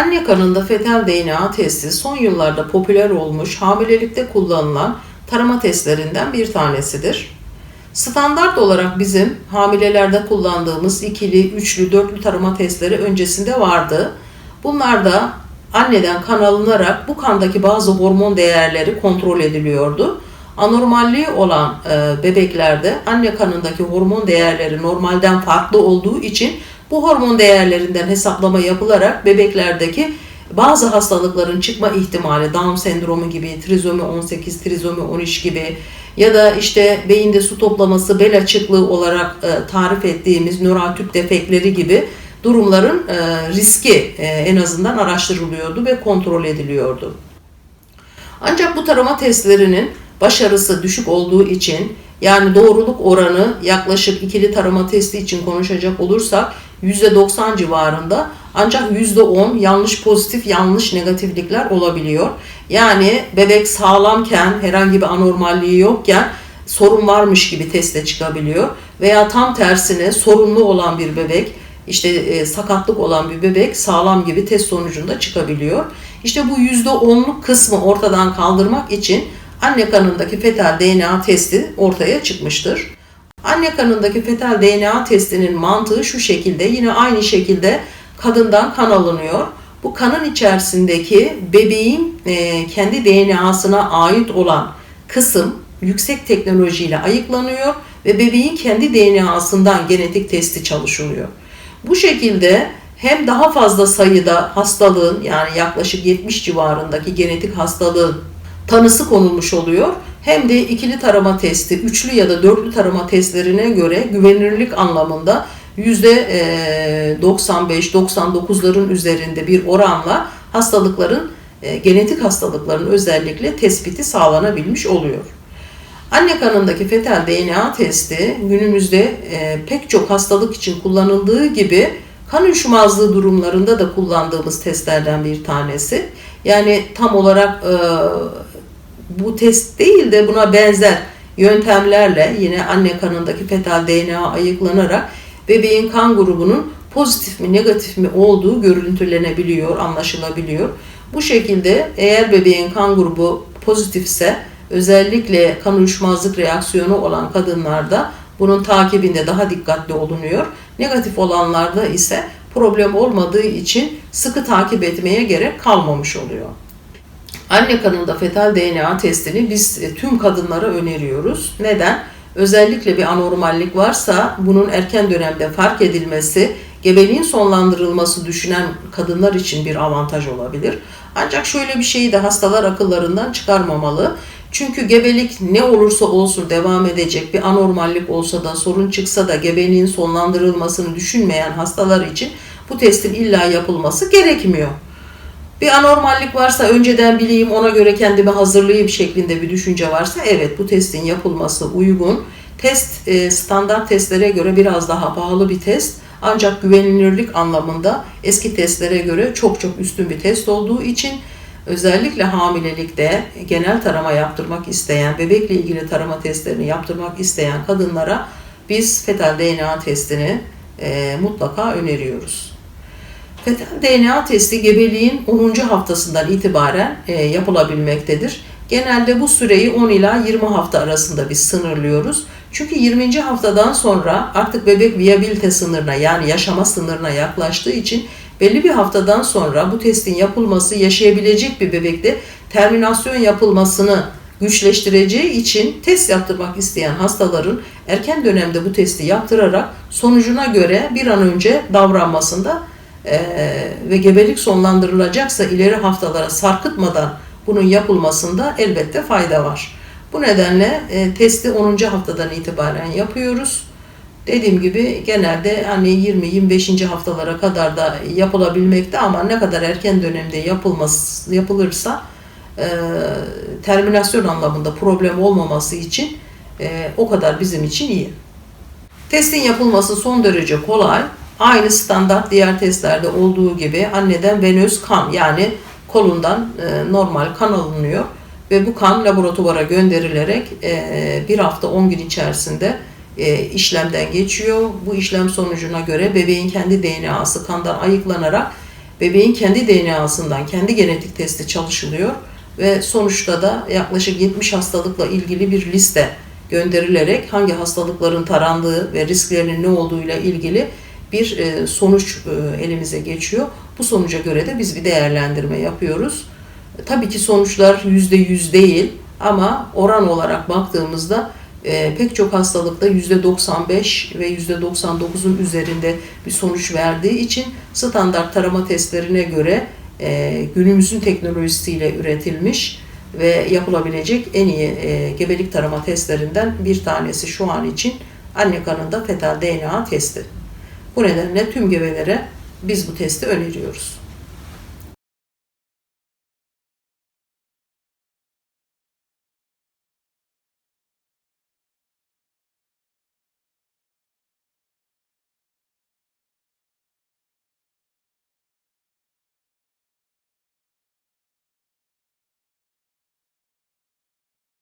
Anne kanında fetal DNA testi son yıllarda popüler olmuş hamilelikte kullanılan tarama testlerinden bir tanesidir. Standart olarak bizim hamilelerde kullandığımız ikili, üçlü, dörtlü tarama testleri öncesinde vardı. Bunlar da anneden kan alınarak bu kandaki bazı hormon değerleri kontrol ediliyordu. Anormalliği olan e, bebeklerde anne kanındaki hormon değerleri normalden farklı olduğu için bu hormon değerlerinden hesaplama yapılarak bebeklerdeki bazı hastalıkların çıkma ihtimali, Down sendromu gibi, trizomi 18, trizomi 13 gibi ya da işte beyinde su toplaması, bel açıklığı olarak e, tarif ettiğimiz nöral tüp defekleri gibi durumların e, riski e, en azından araştırılıyordu ve kontrol ediliyordu. Ancak bu tarama testlerinin başarısı düşük olduğu için yani doğruluk oranı yaklaşık ikili tarama testi için konuşacak olursak %90 civarında ancak %10 yanlış pozitif yanlış negatiflikler olabiliyor. Yani bebek sağlamken herhangi bir anormalliği yokken sorun varmış gibi teste çıkabiliyor. Veya tam tersine sorunlu olan bir bebek işte e, sakatlık olan bir bebek sağlam gibi test sonucunda çıkabiliyor. İşte bu %10'luk kısmı ortadan kaldırmak için anne kanındaki fetal DNA testi ortaya çıkmıştır. Anne kanındaki fetal DNA testinin mantığı şu şekilde, yine aynı şekilde kadından kan alınıyor. Bu kanın içerisindeki bebeğin e, kendi DNA'sına ait olan kısım yüksek teknolojiyle ayıklanıyor ve bebeğin kendi DNA'sından genetik testi çalışılıyor. Bu şekilde hem daha fazla sayıda hastalığın yani yaklaşık 70 civarındaki genetik hastalığın tanısı konulmuş oluyor. Hem de ikili tarama testi, üçlü ya da dörtlü tarama testlerine göre güvenilirlik anlamında %95-99'ların üzerinde bir oranla hastalıkların, e, genetik hastalıkların özellikle tespiti sağlanabilmiş oluyor. Anne kanındaki fetal DNA testi günümüzde e, pek çok hastalık için kullanıldığı gibi kan uyuşmazlığı durumlarında da kullandığımız testlerden bir tanesi. Yani tam olarak e, bu test değil de buna benzer yöntemlerle yine anne kanındaki fetal DNA ayıklanarak bebeğin kan grubunun pozitif mi negatif mi olduğu görüntülenebiliyor, anlaşılabiliyor. Bu şekilde eğer bebeğin kan grubu pozitifse özellikle kan uyuşmazlık reaksiyonu olan kadınlarda bunun takibinde daha dikkatli olunuyor. Negatif olanlarda ise problem olmadığı için sıkı takip etmeye gerek kalmamış oluyor. Anne kanında fetal DNA testini biz e, tüm kadınlara öneriyoruz. Neden? Özellikle bir anormallik varsa bunun erken dönemde fark edilmesi, gebeliğin sonlandırılması düşünen kadınlar için bir avantaj olabilir. Ancak şöyle bir şeyi de hastalar akıllarından çıkarmamalı. Çünkü gebelik ne olursa olsun devam edecek bir anormallik olsa da sorun çıksa da gebeliğin sonlandırılmasını düşünmeyen hastalar için bu testin illa yapılması gerekmiyor. Bir anormallik varsa önceden bileyim ona göre kendimi hazırlayayım şeklinde bir düşünce varsa evet bu testin yapılması uygun. Test e, standart testlere göre biraz daha pahalı bir test. Ancak güvenilirlik anlamında eski testlere göre çok çok üstün bir test olduğu için özellikle hamilelikte genel tarama yaptırmak isteyen, bebekle ilgili tarama testlerini yaptırmak isteyen kadınlara biz fetal DNA testini e, mutlaka öneriyoruz. Fetal DNA testi gebeliğin 10. haftasından itibaren e, yapılabilmektedir. Genelde bu süreyi 10 ila 20 hafta arasında biz sınırlıyoruz. Çünkü 20. haftadan sonra artık bebek viyabilite sınırına yani yaşama sınırına yaklaştığı için belli bir haftadan sonra bu testin yapılması yaşayabilecek bir bebekte terminasyon yapılmasını güçleştireceği için test yaptırmak isteyen hastaların erken dönemde bu testi yaptırarak sonucuna göre bir an önce davranmasında ve gebelik sonlandırılacaksa ileri haftalara sarkıtmadan bunun yapılmasında elbette fayda var. Bu nedenle e, testi 10. haftadan itibaren yapıyoruz. Dediğim gibi genelde hani 20-25. haftalara kadar da yapılabilmekte ama ne kadar erken dönemde yapılması yapılırsa e, terminasyon anlamında problem olmaması için e, o kadar bizim için iyi. Testin yapılması son derece kolay. Aynı standart diğer testlerde olduğu gibi anneden venöz kan yani kolundan e, normal kan alınıyor ve bu kan laboratuvara gönderilerek e, bir hafta 10 gün içerisinde e, işlemden geçiyor. Bu işlem sonucuna göre bebeğin kendi DNA'sı kandan ayıklanarak bebeğin kendi DNA'sından kendi genetik testi çalışılıyor ve sonuçta da yaklaşık 70 hastalıkla ilgili bir liste gönderilerek hangi hastalıkların tarandığı ve risklerinin ne olduğuyla ilgili bir e, sonuç e, elimize geçiyor. Bu sonuca göre de biz bir değerlendirme yapıyoruz. E, Tabii ki sonuçlar %100 değil ama oran olarak baktığımızda pek çok hastalıkta %95 ve %99'un üzerinde bir sonuç verdiği için standart tarama testlerine göre günümüzün teknolojisiyle üretilmiş ve yapılabilecek en iyi gebelik tarama testlerinden bir tanesi şu an için anne kanında fetal DNA testi. Bu nedenle tüm gebelere biz bu testi öneriyoruz.